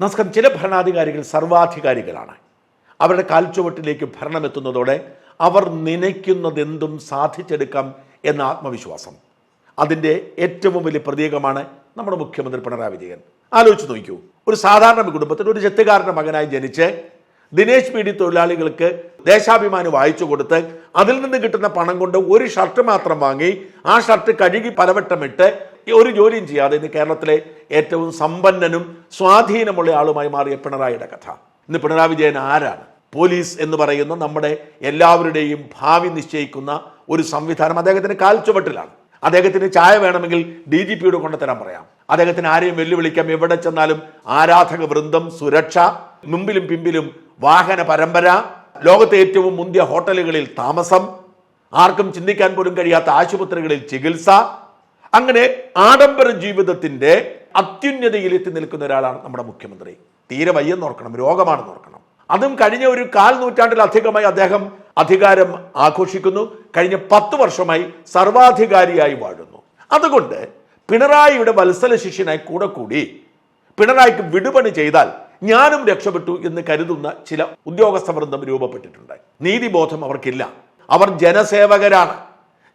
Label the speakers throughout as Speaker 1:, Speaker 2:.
Speaker 1: നമസ്കാരം ചില ഭരണാധികാരികൾ സർവാധികാരികളാണ്. അവരുടെ കാൽച്ചുവട്ടിലേക്ക് ഭരണമെത്തുന്നതോടെ അവർ നനയ്ക്കുന്നതെന്തും സാധിച്ചെടുക്കാം എന്ന ആത്മവിശ്വാസം. അതിന്റെ ഏറ്റവും വലിയ പ്രതീകമാണ് നമ്മുടെ മുഖ്യമന്ത്രി പിണറായി വിജയൻ. ആലോചിച്ച് നോക്കൂ. ഒരു സാധാരണ കുടുംബത്തിൽ ഒരു ചെത്തുകാരന്റെ മകനായി ജനിച്ച് ദിനേശ് പീഡി തൊഴിലാളികൾക്ക് ദേശാഭിമാനി വായിച്ചു കൊടുത്ത് അതിൽ നിന്ന് കിട്ടുന്ന പണം കൊണ്ട് ഒരു ഷർട്ട് മാത്രം വാങ്ങി ആ ഷർട്ട് കഴുകി പലവട്ടമിട്ട് ഒരു ജോലിയും ചെയ്യാതെ ഇന്ന് കേരളത്തിലെ ഏറ്റവും സമ്പന്നനും സ്വാധീനമുള്ള ആളുമായി മാറിയ പിണറായിയുടെ കഥ. ഇന്ന് പിണറായി വിജയൻ ആരാണ്? പോലീസ് എന്ന് പറയുന്ന നമ്മുടെ എല്ലാവരുടെയും ഭാവി നിശ്ചയിക്കുന്ന ഒരു സംവിധാനം അദ്ദേഹത്തിന് കാൽച്ചുവട്ടിലാണ് അദ്ദേഹത്തിന് ചായ വേണമെങ്കിൽ ഡി ജി പിയുടെ കൊണ്ടുതരാൻ പറയാം. അദ്ദേഹത്തിന് ആരെയും വെല്ലുവിളിക്കാം? എവിടെ ചെന്നാലും ആരാധക വൃന്ദം സുരക്ഷ മുമ്പിലും പിമ്പിലും വാഹന പരമ്പര ലോകത്തെ ഏറ്റവും മുന്തിയ ഹോട്ടലുകളിൽ താമസം ആർക്കും ചിന്തിക്കാൻ പോലും കഴിയാത്ത ആശുപത്രികളിൽ ചികിത്സ അങ്ങനെ ആഡംബര ജീവിതത്തിന്റെ അത്യുന്നതയിൽ എത്തി നിൽക്കുന്ന ഒരാളാണ് നമ്മുടെ മുഖ്യമന്ത്രി. തീരെ വയ്യെന്ന് ഓർക്കണം രോഗമാണെന്ന് ഓർക്കണം. അതും കഴിഞ്ഞ ഒരു കാൽ നൂറ്റാണ്ടിലധികമായി അദ്ദേഹം അധികാരം ആഘോഷിക്കുന്നു. കഴിഞ്ഞ പത്ത് വർഷമായി സർവാധികാരിയായി വാഴുന്നു. അതുകൊണ്ട് പിണറായിയുടെ വത്സല ശിഷ്യനായി കൂടെ കൂടി പിണറായിക്ക് വിടുപണി ചെയ്താൽ ഞാനും രക്ഷപ്പെട്ടു എന്ന് കരുതുന്ന ചില ഉദ്യോഗസ്ഥ വൃന്ദം രൂപപ്പെട്ടിട്ടുണ്ട്. നീതിബോധം അവർക്കില്ല. അവർ ജനസേവകരാണ്.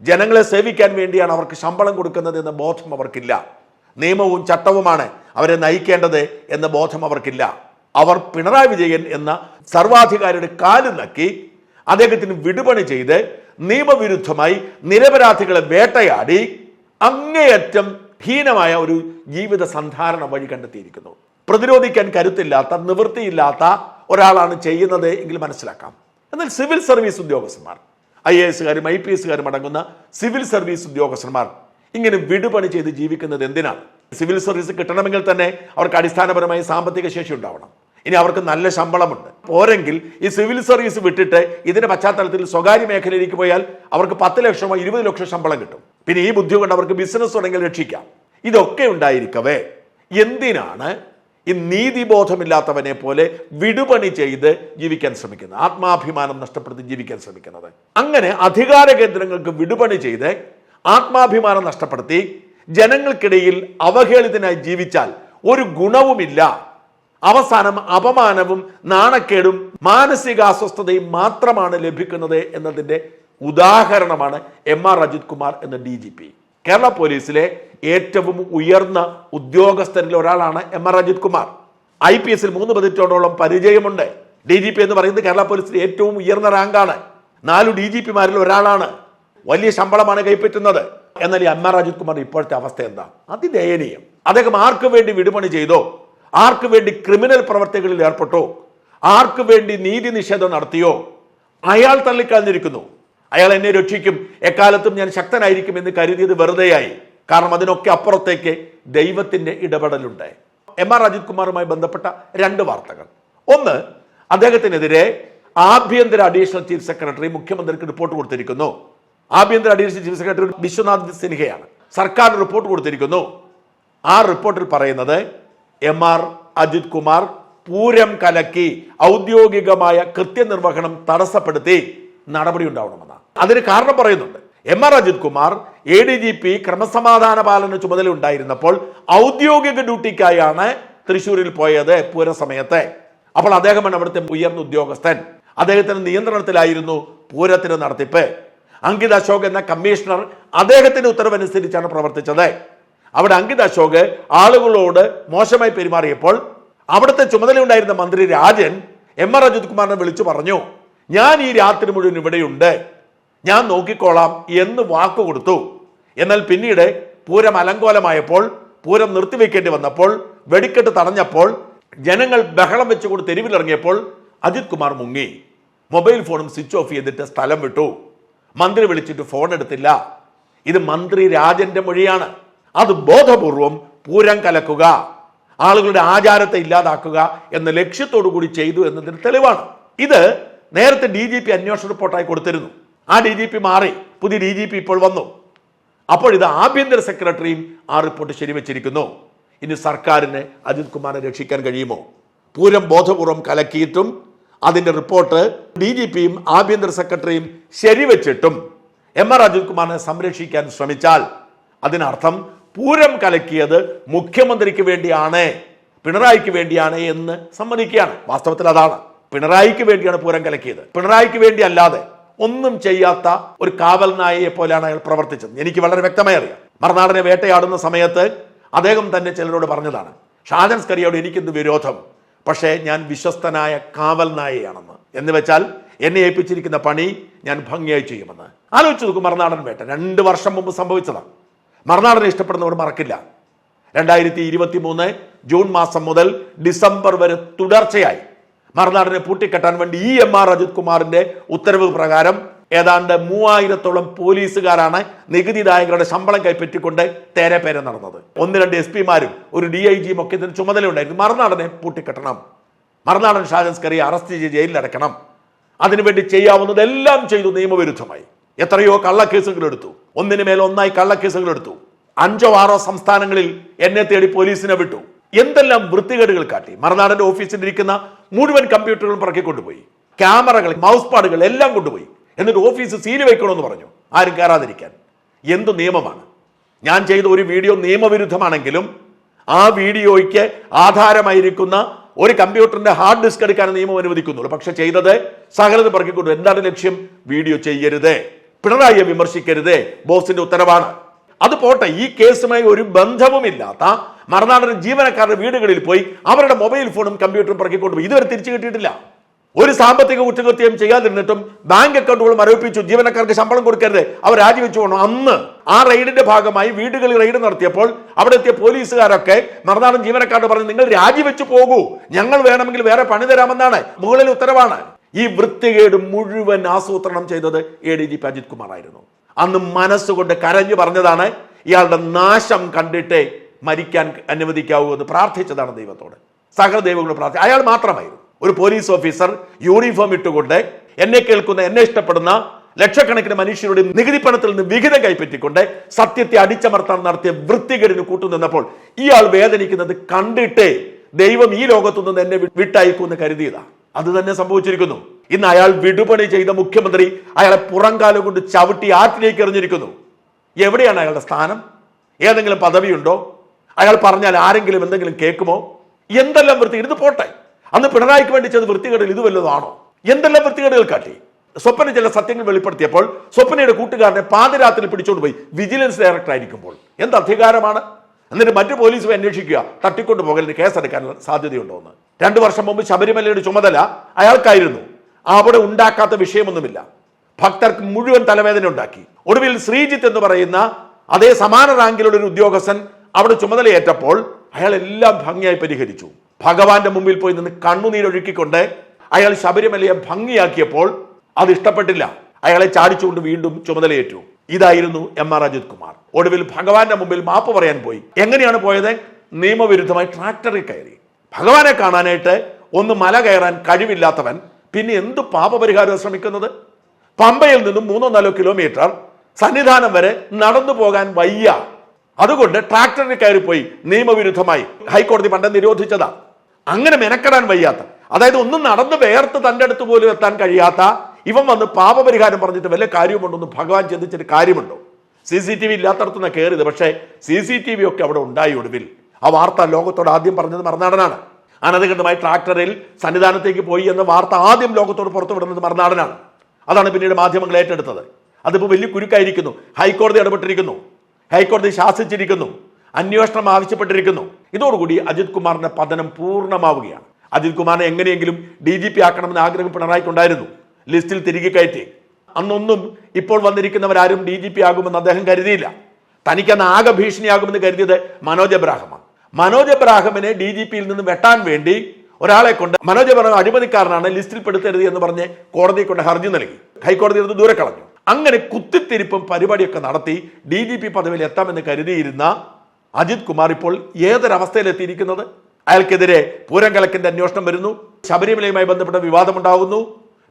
Speaker 1: ജനങ്ങളെ സേവിക്കാൻ വേണ്ടിയാണ് അവർക്ക് ശമ്പളം കൊടുക്കുന്നത് എന്ന ബോധം അവർക്കില്ല. നിയമവും ചട്ടവുമാണ് അവരെ നയിക്കേണ്ടത് എന്ന ബോധം അവർക്കില്ല. അവർ പിണറായി വിജയൻ എന്ന സർവാധികാരിയുടെ കാൽ നക്കി അദ്ദേഹത്തിന് വിടുപണി ചെയ്ത് നിയമവിരുദ്ധമായി നിരപരാധികളെ വേട്ടയാടി അങ്ങേയറ്റം ഹീനമായ ഒരു ജീവിത സന്ധാരണ വഴി കണ്ടെത്തിയിരിക്കുന്നു. പ്രതിരോധിക്കാൻ കരുത്തില്ലാത്ത നിവൃത്തിയില്ലാത്ത ഒരാളാണ് ചെയ്യുന്നത് എങ്കിൽ മനസ്സിലാക്കാം. എന്നാൽ സിവിൽ സർവീസ് ഉദ്യോഗസ്ഥന്മാർ ഐ എ എസുകാരും ഐ പി എസുകാരും അടങ്ങുന്ന സിവിൽ സർവീസ് ഉദ്യോഗസ്ഥന്മാർ ഇങ്ങനെ വിടുപണി ചെയ്ത് ജീവിക്കുന്നത് എന്തിനാണ്? സിവിൽ സർവീസ് കിട്ടണമെങ്കിൽ തന്നെ അവർക്ക് അടിസ്ഥാനപരമായി സാമ്പത്തിക ശേഷി ഉണ്ടാവണം. ഇനി അവർക്ക് നല്ല ശമ്പളമുണ്ട്. പോരെങ്കിൽ ഈ സിവിൽ സർവീസ് വിട്ടിട്ട് ഇതിന്റെ പശ്ചാത്തലത്തിൽ സ്വകാര്യ മേഖലയിലേക്ക് പോയാൽ അവർക്ക് പത്ത് ലക്ഷമോ ഇരുപത് ലക്ഷം ശമ്പളം കിട്ടും. പിന്നെ ഈ ബുദ്ധി കൊണ്ട് അവർക്ക് ബിസിനസ് തുടങ്ങി രക്ഷിക്കാം. ഇതൊക്കെ ഉണ്ടായിരിക്കവേ. എന്തിനാണ് ഈ നീതിബോധമില്ലാത്തവനെ പോലെ വിടുപണി ചെയ്ത് ജീവിക്കാൻ ശ്രമിക്കുന്നത് ആത്മാഭിമാനം നഷ്ടപ്പെടുത്തി ജീവിക്കാൻ ശ്രമിക്കുന്നത്. അങ്ങനെ അധികാര കേന്ദ്രങ്ങൾക്ക് വിടുപണി ചെയ്ത് ആത്മാഭിമാനം നഷ്ടപ്പെടുത്തി ജനങ്ങൾക്കിടയിൽ അവഹേളിതനായി ജീവിച്ചാൽ ഒരു ഗുണവുമില്ല. അവസാനം അപമാനവും നാണക്കേടും മാനസിക അസ്വസ്ഥതയും മാത്രമാണ് ലഭിക്കുന്നത് എന്നതിന്റെ ഉദാഹരണമാണ് എം ആർ അജിത് കുമാർ എന്ന ഡി ജി പി. കേരള പോലീസിലെ ഏറ്റവും ഉയർന്ന ഉദ്യോഗസ്ഥരിൽ ഒരാളാണ് M R Ajith Kumar. I P എസിൽ മൂന്ന് പതിറ്റാണ്ടോളം പരിചയമുണ്ട്. ഡി ജി പി എന്ന് പറയുന്നത് കേരള പോലീസിലെ ഏറ്റവും ഉയർന്ന റാങ്കാണ്. നാലു ഡി ജി പിമാരിൽ ഒരാളാണ് വലിയ ശമ്പളമാണ് കൈപ്പറ്റുന്നത്. എന്നാൽ ഈ എം ആർ അജിത് കുമാർ ഇപ്പോഴത്തെ അവസ്ഥ എന്താ? അതിദയനീയം. അദ്ദേഹം ആർക്ക് വേണ്ടി വിടുപണി ചെയ്തോ? ആർക്ക് വേണ്ടി ക്രിമിനൽ പ്രവർത്തികളിൽ ഏർപ്പെട്ടോ? ആർക്ക് വേണ്ടി നീതി നിഷേധം നടത്തിയോ? അയാൾ തള്ളിക്കളഞ്ഞിരിക്കുന്നു. അയാൾ എന്നെ രക്ഷിക്കും. എക്കാലത്തും ഞാൻ ശക്തനായിരിക്കും എന്ന് കരുതിയത് വെറുതെയായി. കാരണം അതിനൊക്കെ അപ്പുറത്തേക്ക് ദൈവത്തിന്റെ ഇടപെടലുണ്ട്. എം ആർ അജിത് കുമാറുമായി ബന്ധപ്പെട്ട രണ്ട് വാർത്തകൾ. ഒന്ന് അദ്ദേഹത്തിനെതിരെ ആഭ്യന്തര അഡീഷണൽ ചീഫ് സെക്രട്ടറി മുഖ്യമന്ത്രിക്ക് റിപ്പോർട്ട് കൊടുത്തിരിക്കുന്നു. ആഭ്യന്തര അഡീഷണൽ ചീഫ് സെക്രട്ടറി വിശ്വനാഥ് സിൻഹയാണ്. സർക്കാർ റിപ്പോർട്ട് കൊടുത്തിരിക്കുന്നു. ആ റിപ്പോർട്ടിൽ പറയുന്നത് എം ആർ അജിത് കുമാർ പൂരം കലക്കി ഔദ്യോഗികമായ കൃത്യനിർവഹണം തടസ്സപ്പെടുത്തി നടപടി ഉണ്ടാവണമെന്നാണ്. അതിന് കാരണം പറയുന്നുണ്ട്. M R Ajith Kumar A D G P ക്രമസമാധാന പാലന ചുമതല ഉണ്ടായിരുന്നപ്പോൾ ഔദ്യോഗിക ഡ്യൂട്ടിക്കായാണ് തൃശ്ശൂരിൽ പോയത് പൂര സമയത്തെ അപ്പോൾ അദ്ദേഹമാണ് അവിടുത്തെ ഉയർന്ന ഉദ്യോഗസ്ഥൻ. അദ്ദേഹത്തിന്റെ നിയന്ത്രണത്തിലായിരുന്നു പൂരത്തിന് നടത്തിപ്പ്. അങ്കിത് അശോക് എന്ന കമ്മീഷണർ അദ്ദേഹത്തിന്റെ ഉത്തരവനുസരിച്ചാണ് പ്രവർത്തിച്ചത്. അവിടെ അങ്കിത് അശോക് ആളുകളോട് മോശമായി പെരുമാറിയപ്പോൾ അവിടുത്തെ ചുമതലയുണ്ടായിരുന്ന മന്ത്രി രാജൻ എം ആർ അജിത് കുമാറിനെ വിളിച്ചു പറഞ്ഞു ഞാൻ ഈ രാത്രി മുഴുവൻ ഇവിടെയുണ്ട്. ഞാൻ നോക്കിക്കോളാം എന്ന് വാക്കു കൊടുത്തു. എന്നാൽ പിന്നീട് പൂരം അലങ്കോലമായപ്പോൾ പൂരം നിർത്തിവെക്കേണ്ടി വന്നപ്പോൾ വെടിക്കെട്ട് തടഞ്ഞപ്പോൾ ജനങ്ങൾ ബഹളം വെച്ചുകൊണ്ട് തെരുവിലിറങ്ങിയപ്പോൾ അജിത് കുമാർ മുങ്ങി. മൊബൈൽ ഫോണും സ്വിച്ച് ഓഫ് ചെയ്തിട്ട് സ്ഥലം വിട്ടു. മന്ത്രി വിളിച്ചിട്ട് ഫോൺ എടുത്തില്ല. ഇത് മന്ത്രി രാജന്റെ മൊഴിയാണ്. അത് ബോധപൂർവം പൂരം കലക്കുക ആളുകളുടെ ആചാരത്തെ ഇല്ലാതാക്കുക എന്ന ലക്ഷ്യത്തോടു കൂടി ചെയ്തു എന്നതിന് തെളിവാണ്. ഇത് നേരത്തെ ഡി ജി പി അന്വേഷണ റിപ്പോർട്ടായി കൊടുത്തിരുന്നു. ആ ഡി ജി പി മാറി. പുതിയ ഡി ജി പി ഇപ്പോൾ വന്നു. അപ്പോൾ ഇത് ആഭ്യന്തര സെക്രട്ടറിയും ആ റിപ്പോർട്ട് ശരിവച്ചിരിക്കുന്നു. ഇനി സർക്കാരിന് അജിത് കുമാറിനെ രക്ഷിക്കാൻ കഴിയുമോ? പൂരം ബോധപൂർവം കലക്കിയിട്ടും അതിന്റെ റിപ്പോർട്ട് ഡി ജി പിയും ആഭ്യന്തര സെക്രട്ടറിയും ശരിവച്ചിട്ടും. എം ആർ അജിത് കുമാറിനെ സംരക്ഷിക്കാൻ ശ്രമിച്ചാൽ അതിനർത്ഥം പൂരം കലക്കിയത് മുഖ്യമന്ത്രിക്ക് വേണ്ടിയാണ് പിണറായിക്ക് വേണ്ടിയാണ് എന്ന് സമ്മതിക്കുകയാണ്. വാസ്തവത്തിൽ അതാണ്. പിണറായിക്ക് വേണ്ടിയാണ് പൂരം കലക്കിയത്. പിണറായിക്ക് വേണ്ടി അല്ലാതെ ഒന്നും ചെയ്യാത്ത ഒരു കാവൽ നായയെ പോലെയാണ് അയാൾ പ്രവർത്തിച്ചത്. എനിക്ക് വളരെ വ്യക്തമായി അറിയാം. മറുനാടനെ വേട്ടയാടുന്ന സമയത്ത് അദ്ദേഹം തന്നെ ചിലരോട് പറഞ്ഞതാണ് ഷാജൻ സ്കറിയോട് എനിക്കെന്ത് വിരോധം? പക്ഷേ ഞാൻ വിശ്വസ്തനായ കാവൽ നായയാണെന്ന്. എന്ന് വെച്ചാൽ എന്നെ ഏൽപ്പിച്ചിരിക്കുന്ന പണി ഞാൻ ഭംഗിയായി ചെയ്യുമെന്ന്. ആലോചിച്ച് നോക്കും മറുനാടൻ വേട്ട. രണ്ട് വർഷം മുമ്പ് സംഭവിച്ചതാണ്. മറുനാടനെ ഇഷ്ടപ്പെടുന്നവർ മറക്കില്ല. രണ്ടായിരത്തി ഇരുപത്തി മൂന്ന് ജൂൺ മാസം മുതൽ ഡിസംബർ വരെ തുടർച്ചയായി മറുനാടിനെ പൂട്ടിക്കെട്ടാൻ വേണ്ടി ഇ എം ആർ അജിത് കുമാറിന്റെ ഉത്തരവ് പ്രകാരം ഏതാണ്ട് മൂവായിരത്തോളം പോലീസുകാരാണ് നികുതിദായകരുടെ ശമ്പളം കൈപ്പറ്റിക്കൊണ്ട് തേരെ തേരപ്പേര നടന്നത്. ഒന്ന് രണ്ട് എസ് പിമാരും ഒരു ഡി ഐ ജിയും ഒക്കെ ഇതിന് ചുമതലയുണ്ടായിരുന്നു. മറുനാടനെ പൂട്ടിക്കെട്ടണം. മറുനാടൻ ഷാജൻസ്കറിയെ അറസ്റ്റ് ചെയ്ത് ജയിലിൽ അടക്കണം അതിനുവേണ്ടി ചെയ്യാവുന്നതെല്ലാം ചെയ്തു നിയമവിരുദ്ധമായി. എത്രയോ കള്ളക്കേസുകൾ എടുത്തു. ഒന്നിനു മേൽ ഒന്നായി കള്ളക്കേസുകൾ എടുത്തു. അഞ്ചോ ആറോ സംസ്ഥാനങ്ങളിൽ എന്നെ തേടി പോലീസിനെ വിട്ടു. എന്തെല്ലാം വൃത്തികേടുകൾ കാട്ടി. മറുനാടന്റെ ഓഫീസിൽ ഇരിക്കുന്ന മുഴുവൻ കമ്പ്യൂട്ടറുകളും പറക്കി കൊണ്ടുപോയി. ക്യാമറകൾ മൗസ് പാഡുകൾ എല്ലാം കൊണ്ടുപോയി. എന്നിട്ട് ഓഫീസ് സീൽ വെക്കണമെന്ന് പറഞ്ഞു. ആരും കയറാതിരിക്കാൻ. എന്ത് നിയമമാണ്? ഞാൻ ചെയ്ത ഒരു വീഡിയോ നിയമവിരുദ്ധമാണെങ്കിലും ആ വീഡിയോയ്ക്ക് ആധാരമായിരിക്കുന്ന ഒരു കമ്പ്യൂട്ടറിന്റെ ഹാർഡ് ഡിസ്ക് എടുക്കാൻ നിയമം അനുവദിക്കുന്നുള്ളൂ. പക്ഷെ ചെയ്തത് സകലത് പറക്കിക്കൊണ്ടു എന്താണ് ലക്ഷ്യം? വീഡിയോ ചെയ്യരുത്. പിണറായിയെ വിമർശിക്കരുത്. ബോസിന്റെ ഉത്തരവാണ്. അത് പോട്ടെ ഈ കേസുമായി ഒരു ബന്ധവുമില്ലാത്ത മറുനാടൻ ജീവനക്കാരുടെ വീടുകളിൽ പോയി അവരുടെ മൊബൈൽ ഫോണും കമ്പ്യൂട്ടറും പറക്കിക്കൊണ്ടുപോയി ഇതുവരെ തിരിച്ചു കിട്ടിയിട്ടില്ല. ഒരു സാമ്പത്തിക കുറ്റകൃത്യം ചെയ്യാതിരുന്നിട്ടും ബാങ്ക് അക്കൗണ്ടുകൾ മരവിപ്പിച്ചു ജീവനക്കാർക്ക് ശമ്പളം കൊടുക്കരുത്. അവർ രാജിവെച്ചു പോകണം അന്ന് ആ റെയ്ഡിന്റെ ഭാഗമായി വീടുകളിൽ റെയ്ഡ് നടത്തിയപ്പോൾ അവിടെ എത്തിയ പോലീസുകാരൊക്കെ മറുനാടൻ ജീവനക്കാരോട് പറഞ്ഞു നിങ്ങൾ രാജിവെച്ചു പോകൂ. ഞങ്ങൾ വേണമെങ്കിൽ വേറെ പണി തരാമെന്നാണ്. മുകളിൽ ഉത്തരവാണ്. ഈ വൃത്തികേട് മുഴുവൻ ആസൂത്രണം ചെയ്തത് A D G P Ajith Kumar ആയിരുന്നു അന്ന് മനസ്സുകൊണ്ട് കരഞ്ഞു പറഞ്ഞതാണ് ഇയാളുടെ നാശം കണ്ടിട്ടേ മരിക്കാൻ അനുവദിക്കാവൂ എന്ന് പ്രാർത്ഥിച്ചതാണ് ദൈവത്തോട്. സകല ദൈവങ്ങളോട് പ്രാർത്ഥി അയാൾ മാത്രമായിരുന്നു. ഒരു പോലീസ് ഓഫീസർ യൂണിഫോം ഇട്ടുകൊണ്ട് എന്നെ കേൾക്കുന്ന എന്നെ ഇഷ്ടപ്പെടുന്ന ലക്ഷക്കണക്കിന് മനുഷ്യരുടെ നികുതി പണത്തിൽ നിന്ന് വിഹിതം കൈപ്പറ്റിക്കൊണ്ട് സത്യത്തെ അടിച്ചമർത്താൻ നടത്തിയ വൃത്തികേടിന് കൂട്ടുനിന്നപ്പോൾ ഇയാൾ വേദനിക്കുന്നത് കണ്ടിട്ടേ ദൈവം ഈ ലോകത്തു നിന്ന് എന്നെ വിട്ടയക്കുമെന്ന് കരുതിയതാ. അത് തന്നെ സംഭവിച്ചിരിക്കുന്നു. ഇന്ന് അയാൾ വിടുപണി ചെയ്ത മുഖ്യമന്ത്രി അയാളെ പുറംകാലം കൊണ്ട് ചവിട്ടി ആറ്റിലേക്ക് എറിഞ്ഞിരിക്കുന്നു. എവിടെയാണ് അയാളുടെ സ്ഥാനം? ഏതെങ്കിലും പദവിയുണ്ടോ? അയാൾ പറഞ്ഞാൽ ആരെങ്കിലും എന്തെങ്കിലും കേൾക്കുമോ? എന്തെല്ലാം വൃത്തി ഇരുന്ന് പോട്ടെ. അന്ന് പിണറായിക്ക് വേണ്ടി ചെയ്ത വൃത്തികേടുകൾ ഇത് വല്ലതാണോ എന്തെല്ലാം വൃത്തികേടുകൾ കാട്ടി? സ്വപ്ന ചില സത്യങ്ങൾ വെളിപ്പെടുത്തിയപ്പോൾ സ്വപ്നയുടെ കൂട്ടുകാരനെ പാതിരാത്രി പിടിച്ചോണ്ട് പോയി വിജിലൻസ് ഡയറക്ടർ ആയിരിക്കുമ്പോൾ. എന്ത് അധികാരമാണ്? എന്നിട്ട് മറ്റു പോലീസ് അന്വേഷിക്കുക തട്ടിക്കൊണ്ടു പോകലിന് കേസെടുക്കാൻ സാധ്യതയുണ്ടോ എന്ന്. രണ്ടു വർഷം മുമ്പ് ശബരിമലയുടെ ചുമതല അയാൾക്കായിരുന്നു. അവിടെ ഉണ്ടാക്കാത്ത വിഷയമൊന്നുമില്ല. ഭക്തർക്ക് മുഴുവൻ തലവേദന ഉണ്ടാക്കി. ഒടുവിൽ ശ്രീജിത്ത് എന്ന് പറയുന്ന അതേ സമാന റാങ്കിലുള്ള ഒരു ഉദ്യോഗസ്ഥൻ അവിടെ ചുമതലയേറ്റപ്പോൾ അയാൾ എല്ലാം ഭംഗിയായി പരിഹരിച്ചു. ഭഗവാന്റെ മുമ്പിൽ പോയി നിന്ന് കണ്ണുനീരൊഴുക്കിക്കൊണ്ട് അയാൾ ശബരിമലയെ ഭംഗിയാക്കിയപ്പോൾ അത് ഇഷ്ടപ്പെട്ടില്ല. അയാളെ ചാടിച്ചുകൊണ്ട് വീണ്ടും ചുമതലയേറ്റു. ഇതായിരുന്നു എം ആർ അജിത് കുമാർ. ഒടുവിൽ ഭഗവാന്റെ മുമ്പിൽ മാപ്പ് പറയാൻ പോയി. എങ്ങനെയാണ് പോയത്? നിയമവിരുദ്ധമായി ട്രാക്ടറിൽ കയറി. ഭഗവാനെ കാണാനായിട്ട് ഒന്ന് മല കയറാൻ കഴിവില്ലാത്തവൻ പിന്നെ എന്ത് പാപപരിഹാരം ശ്രമിക്കുന്നത്? പമ്പയിൽ നിന്നും മൂന്നോ നാലോ കിലോമീറ്റർ സന്നിധാനം വരെ നടന്നു പോകാൻ വയ്യ. അതുകൊണ്ട് ട്രാക്ടറിൽ കയറിപ്പോയി നിയമവിരുദ്ധമായി. ഹൈക്കോടതി പണ്ട് നിരോധിച്ചതാ. അങ്ങനെ മെനക്കെടാൻ വയ്യാത്ത അതായത് ഒന്നും നടന്ന് വേർത്ത് തന്റെ അടുത്ത് പോലും എത്താൻ കഴിയാത്ത ഇവൻ വന്ന് പാപപരിഹാരം പറഞ്ഞിട്ട് വല്ല കാര്യമുണ്ടോന്ന് ഭഗവാൻ ചിന്തിച്ചിട്ട് കാര്യമുണ്ടോ? സി സി ടി വി ഇല്ലാത്തടത്തുനിന്ന് കയറിയത് പക്ഷേ സി സി ടി വി ഒക്കെ അവിടെ ഉണ്ടായി ഒടുവിൽ. ആ വാർത്ത ലോകത്തോട് ആദ്യം പറഞ്ഞത് മറുനാടനാണ്. അനധികൃതമായി ട്രാക്ടറിൽ സന്നിധാനത്തേക്ക് പോയി എന്ന വാർത്ത ആദ്യം ലോകത്തോട് പുറത്തുവിടുന്നത് മറുനാടനാണ്. അതാണ് പിന്നീട് മാധ്യമങ്ങൾ ഏറ്റെടുത്തത്. അതിപ്പോൾ വലിയ കുരുക്കായിരിക്കുന്നു. ഹൈക്കോടതി ഇടപെട്ടിരിക്കുന്നു. ഹൈക്കോടതി ശാസിച്ചിരിക്കുന്നു. അന്വേഷണം ആവശ്യപ്പെട്ടിരിക്കുന്നു. ഇതോടുകൂടി അജിത് കുമാറിന്റെ പതനം പൂർണമാവുകയാണ്. അജിത് കുമാറിനെ എങ്ങനെയെങ്കിലും ഡി ജി പി ആക്കണമെന്ന് ആഗ്രഹം പിണറായിക്കുണ്ടായിരുന്നു ലിസ്റ്റിൽ തിരികെ കയറ്റി. അന്നൊന്നും ഇപ്പോൾ വന്നിരിക്കുന്നവരാരും ഡി ജി പി ആകുമെന്ന് അദ്ദേഹം കരുതിയില്ല. തനിക്കന്ന് ആകെ ഭീഷണിയാകുമെന്ന് കരുതിയത് മനോജ് എബ്രാഹമാണ്. മനോജ് എബ്രാഹിമിനെ ഡി ജി പിയിൽ നിന്ന് വെട്ടാൻ വേണ്ടി ഒരാളെ കൊണ്ട് മനോജ് എബ്രാഹിം അഴിമതിക്കാരനാണ് ലിസ്റ്റിൽ പെടുത്തരുത് എന്ന് പറഞ്ഞ് കോടതിയെ കൊണ്ട് ഹർജി നൽകി. ഹൈക്കോടതി നിന്ന് ദൂരെ കളഞ്ഞു. അങ്ങനെ കുത്തിത്തിരിപ്പും പരിപാടിയൊക്കെ നടത്തി ഡി ജി പി പദവിയിൽ എത്താമെന്ന് കരുതിയിരുന്ന അജിത് കുമാർ ഇപ്പോൾ ഏതൊരവസ്ഥയിലെത്തിയിരിക്കുന്നത്? അയാൾക്കെതിരെ പൂരം കലക്കിന്റെ അന്വേഷണം വരുന്നു. ശബരിമലയുമായി ബന്ധപ്പെട്ട വിവാദമുണ്ടാകുന്നു.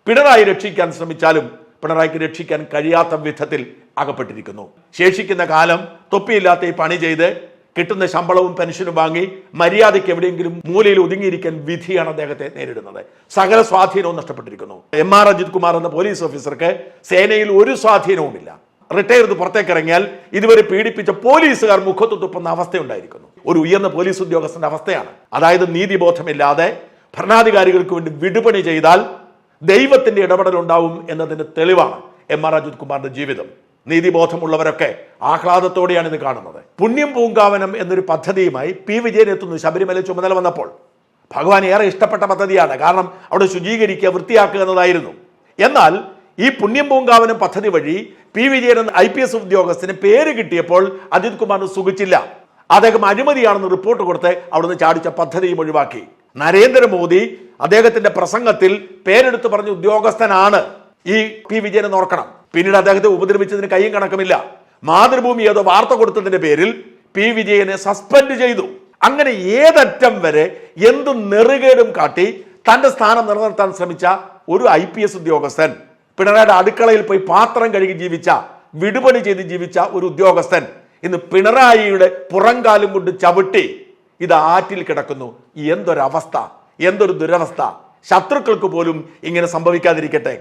Speaker 1: പിണറായി രക്ഷിക്കാൻ ശ്രമിച്ചാലും പിണറായിക്ക് രക്ഷിക്കാൻ കഴിയാത്ത വിധത്തിൽ അകപ്പെട്ടിരിക്കുന്നു. ശേഷിക്കുന്ന കാലം തൊപ്പിയില്ലാത്ത ഈ പണി ചെയ്ത് കിട്ടുന്ന ശമ്പളവും പെൻഷനും വാങ്ങി മര്യാദയ്ക്ക് എവിടെയെങ്കിലും മൂലയിൽ ഒതുങ്ങിയിരിക്കാൻ വിധിയാണ് അദ്ദേഹത്തെ നേരിടുന്നത്. സകല സ്വാധീനവും നഷ്ടപ്പെട്ടിരിക്കുന്നു. എം ആർ അജിത് കുമാർ എന്ന പോലീസ് ഓഫീസർക്ക് സേനയിൽ ഒരു സ്വാധീനവുമില്ല. റിട്ടയർ ചെയ്ത് പുറത്തേക്ക് ഇറങ്ങിയാൽ ഇതുവരെ പീഡിപ്പിച്ച പോലീസുകാർ മുഖത്ത് തുപ്പുന്ന അവസ്ഥയുണ്ടായിരിക്കുന്നു. ഒരു ഉയർന്ന പോലീസ് ഉദ്യോഗസ്ഥന്റെ അവസ്ഥയാണ്. അതായത് നീതിബോധമില്ലാതെ ഭരണാധികാരികൾക്ക് വേണ്ടി വിടുപണി ചെയ്താൽ ദൈവത്തിന്റെ ഇടപെടൽ ഉണ്ടാവും എന്നതിന്റെ തെളിവാണ് എം ആർ അജിത് കുമാറിന്റെ ജീവിതം. നീതിബോധമുള്ളവരൊക്കെ ആഹ്ലാദത്തോടെയാണ് ഇത് കാണുന്നത്. പുണ്യം പൂങ്കാവനം എന്നൊരു പദ്ധതിയുമായി പി വിജയൻ എത്തുന്നു ശബരിമല ചുമതല വന്നപ്പോൾ. ഭഗവാൻ ഏറെ ഇഷ്ടപ്പെട്ട പദ്ധതിയാണ്. കാരണം അവിടെ ശുചീകരിക്കുക വൃത്തിയാക്കുക എന്നതായിരുന്നു. എന്നാൽ ഈ പുണ്യം പൂങ്കാവനം പദ്ധതി വഴി പി വിജയൻ എന്ന ഐ പി എസ് ഉദ്യോഗസ്ഥന് പേര് കിട്ടിയപ്പോൾ അജിത് കുമാറിന് സുഖിച്ചില്ല. അദ്ദേഹം അഴിമതിയാണെന്ന് റിപ്പോർട്ട് കൊടുത്ത് അവിടുന്ന് ചാടിച്ച പദ്ധതിയും ഒഴിവാക്കി. നരേന്ദ്രമോദി അദ്ദേഹത്തിന്റെ പ്രസംഗത്തിൽ പേരെടുത്ത് പറഞ്ഞ ഉദ്യോഗസ്ഥനാണ് ഈ പി വിജയനെ ഓർക്കണം. പിന്നീട് അദ്ദേഹത്തെ ഉപദ്രവിച്ചതിന് കൈയും കണക്കുമില്ല. മാതൃഭൂമി ഏതോ വാർത്ത കൊടുത്തതിന്റെ പേരിൽ പി വിജയനെ സസ്പെൻഡ് ചെയ്തു. അങ്ങനെ ഏതറ്റം വരെ എന്ത് നെറുകേടും കാട്ടി തന്റെ സ്ഥാനം നിലനിർത്താൻ ശ്രമിച്ച ഒരു ഐ പി എസ് ഉദ്യോഗസ്ഥൻ പിണറായിയുടെ അടുക്കളയിൽ പോയി പാത്രം കഴുകി ജീവിച്ച വിടുപണി ചെയ്ത് ജീവിച്ച ഒരു ഉദ്യോഗസ്ഥൻ ഇന്ന് പിണറായിയുടെ പുറംകാലും കൊണ്ട് ചവിട്ടി. ഇത് ആറ്റിൽ കിടക്കുന്നു. എന്തൊരവസ്ഥ? എന്തൊരു ദുരവസ്ഥ? ശത്രുക്കൾക്ക് പോലും ഇങ്ങനെ സംഭവിക്കാതിരിക്കട്ടെ.